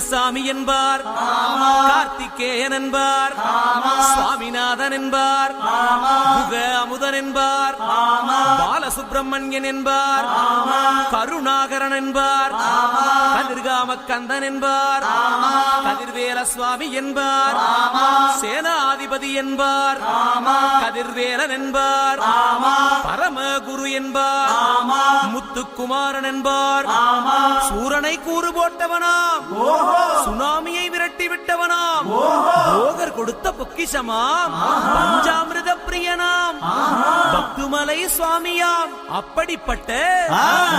சாமி என்பார். கார்த்திகேயன் என்பார். சுவாமிநாதன் என்பார். முக அமுதன் என்பார். பாலசுப்பிரமணியன் என்பார். கருணாகரன் என்பார். கதிர்காம கந்தன் என்பார். கதிர்வேல சுவாமி என்பார். சேனாதிபதி என்பார். கதிர்வேலன் என்பார். பரமகுரு என்பார். முத்துக்குமாரன் என்பார். சூரனை கூறு போட்டவனாம். சுனாமியை விர பொக்கிஷமாம் பஞ்சாமிரத பிரியனாம் பக்துமலை சுவாமியாம். அப்படிப்பட்ட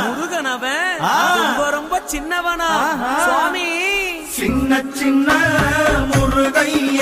முருகனவன் ரொம்ப ரொம்ப சின்னவனா சுவாமி. சின்ன சின்ன முருகைய.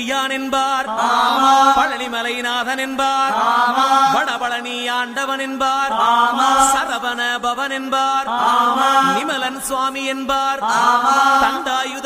குன்றக்குடியான் என்பார். பழனிமலைநாதன் என்பார். வடபழனி ஆண்டவன் என்பார். சரவண பவன் என்பார். நிமலன் சுவாமி என்பார்.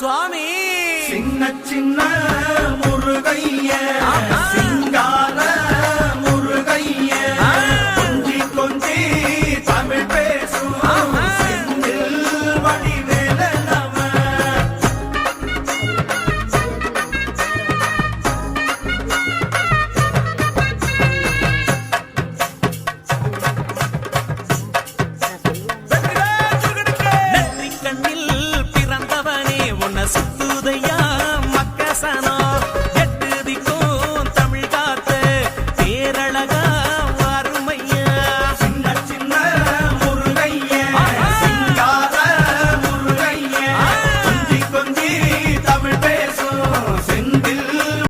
சுவாமி. சின்ன சின்ன முருகையா